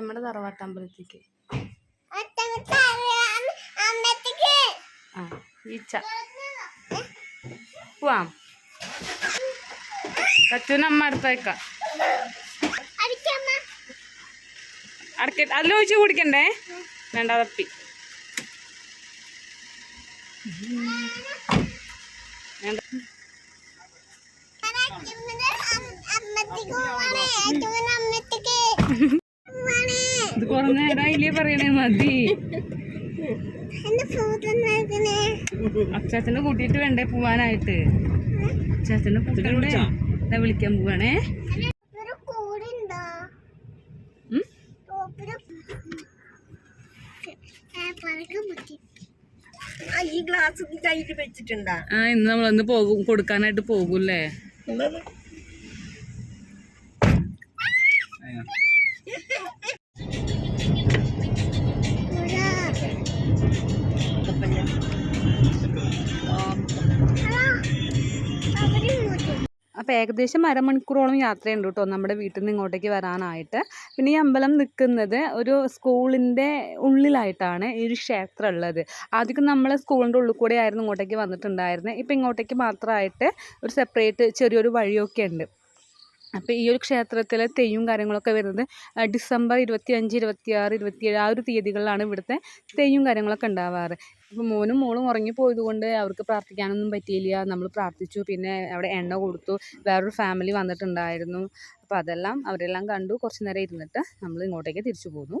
അച്ഛമ്മയുടെ തറവാട്ട് അമ്പലത്തേക്ക് ആ ഈച്ച പോവാം. കച്ചൂന് അമ്മ അടുത്തേക്കാം അടക്ക അതിൽ ഒഴിച്ച് കുടിക്കണ്ടേ? വേണ്ട തപ്പി. വേണ്ട അമ്മത്തേക്ക് പോവാണേ ഏറ്റവും അമ്മത്തേക്ക് പോവാണേ ഇത് കുറേ നേരം അതിലേ പറയണേ മതി. അച്ചാച്ചനെ കൂട്ടിയിട്ട് വേണ്ടേ പോവാനായിട്ട്? അച്ചാച്ചനെ കൂട്ടണ്ടേ? ഞാൻ വിളിക്കാൻ പോവാണേ. ഈ ഗ്ലാസ് കയ്യിൽ വെച്ചിട്ടുണ്ടാ? ആ ഇന്ന് നമ്മളൊന്ന് പോകും കൊടുക്കാനായിട്ട് പോകൂല്ലേ അപ്പോൾ ഏകദേശം അരമണിക്കൂറോളം യാത്രയുണ്ട് കേട്ടോ നമ്മുടെ വീട്ടിൽ നിന്ന് ഇങ്ങോട്ടേക്ക് വരാനായിട്ട്. പിന്നെ ഈ അമ്പലം നിൽക്കുന്നത് ഒരു സ്കൂളിന്റെ ഉള്ളിലായിട്ടാണ് ഈ ഒരു ക്ഷേത്രം ഉള്ളത് ആദ്യം നമ്മൾ സ്കൂളിന്റെ ഉള്ളിൽ കൂടെ ആയിരുന്നു ഇങ്ങോട്ടേക്ക് വന്നിട്ടുണ്ടായിരുന്നത്. ഇപ്പോൾ ഇങ്ങോട്ടേക്ക് മാത്രമായിട്ട് ഒരു സെപ്പറേറ്റ് ചെറിയൊരു വഴിയൊക്കെ ഉണ്ട്. അപ്പോൾ ഈ ഒരു ക്ഷേത്രത്തിലെ തെയ്യവും കാര്യങ്ങളൊക്കെ വരുന്നത് ഡിസംബർ ഇരുപത്തി അഞ്ച് ഇരുപത്തി ആറ് ഇരുപത്തിയേഴ് ആ ഒരു തീയതികളിലാണ് ഇവിടുത്തെ തെയ്യവും കാര്യങ്ങളൊക്കെ ഉണ്ടാവാറ്. അപ്പോൾ മോനും മോളും ഉറങ്ങിപ്പോയത് കൊണ്ട് അവർക്ക് പ്രാർത്ഥിക്കാനൊന്നും പറ്റിയില്ല. നമ്മൾ പ്രാർത്ഥിച്ചു പിന്നെ അവിടെ എണ്ണ കൊടുത്തു വേറൊരു ഫാമിലി വന്നിട്ടുണ്ടായിരുന്നു. അപ്പോൾ അതെല്ലാം അവരെല്ലാം കണ്ടു. കുറച്ച് നേരം ഇരുന്നിട്ട് നമ്മൾ ഇങ്ങോട്ടേക്ക് തിരിച്ചു പോന്നു.